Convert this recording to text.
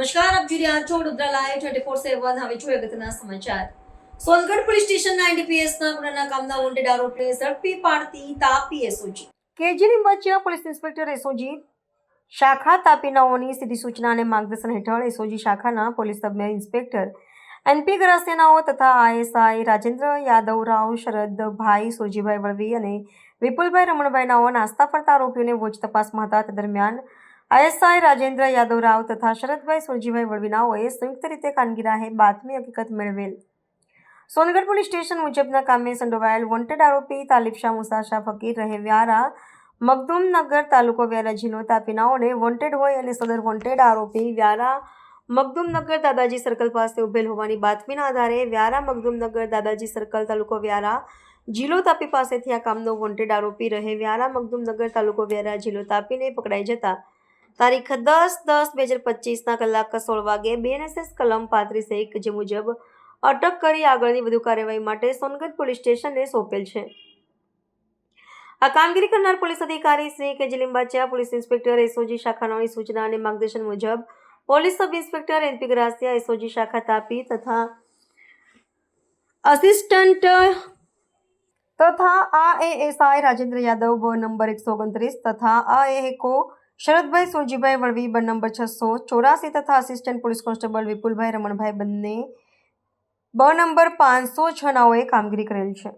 નમસ્કાર, આપ જોઈ રહ્યા છો Vadodara live thirty four seven હવે જોઈએ અગત્યના સમાચાર. સોનગઢ પોલીસ સ્ટેશનના એનડીપીએસ ના ગુનાના કામના વોન્ટેડ આરોપીને ઝડપી પાડતી તાપી એસઓજી કેજરી મચ્યા પોલીસ ઇન્સ્પેક્ટર એસઓજી શાખા તાપીનાઓની સીધી સૂચના અને માર્ગદર્શન હેઠળ એસઓજી શાખાના પોલીસ સબ ઇન્સ્પેક્ટર એનપી ગ્રાસેનાઓ તથા આઈએસઆઈ રાજેન્દ્ર યાદવ રાવ, શરદભાઈ સુરજીભાઈ વળવી અને વિપુલભાઈ રમણભાઈ નાઓ નાસ્તા ફરતા આરોપીઓને વોચ તપાસમાં હતા. તે દરમિયાન આઈએસઆઈ રાજેન્દ્ર યાદવ રાવ તથા શરદભાઈ સુરજીભાઈ વળવીનાઓએ સંયુક્ત રીતે કામગીરાએ બાતમી હકીકત મેળવેલ. સોનગઢ પોલીસ સ્ટેશન મુજબના કામે સંડોવાયેલ વોન્ટેડ આરોપી તાલિબ શાહ મુસાશા ફકીર રહે વ્યારા મગદુમનગર તાલુકો વ્યારા જિલ્લો તાપીનાઓને વોન્ટેડ હોય અને સદર વોન્ટેડ આરોપી વ્યારા મગદુમનગર દાદાજી સર્કલ પાસે ઉભેલ હોવાની બાતમીના આધારે વ્યારા મગદુમનગર દાદાજી સર્કલ તાલુકો વ્યારા જિલ્લો તાપી પાસેથી આ કામનો વોન્ટેડ આરોપી રહે વ્યારા મગદુમનગર તાલુકો વ્યારા જિલ્લો તાપીને પકડાઈ જતા તારીખ દસ દસ બે હજાર પચીસના કલાક સોળ વાગે બીએનએસએસ કલમ પાંત્રીસ એક જે મુજબ અટક કરી આગળની વધુ કાર્યવાહી માટે સોનગઢ પોલીસ સ્ટેશનને સોંપેલ છે. આ કામગીરી કરનાર પોલીસ અધિકારી શ્રી કે લિંબાચિયા પોલીસ ઇન્સ્પેક્ટર એસઓજી શાખાની સૂચના અને માર્ગદર્શન મુજબ police sub inspector NP Grasiya SOG શાખા તાપી તથા અસિસ્ટન્ટ તથા આ એએસઆઈ રાજેન્દ્ર યાદવ નંબર એકસો ઓગણત્રીસ તથા આ એકો શરદભાઈ સોરજીભાઈ વળવી બન નંબર છસો ચોરાસી તથા assistant police constable Vipulbhai Ramanbhai બંને બ નંબર પાંચસો છ નાઓએ કામગીરી કરેલ છે.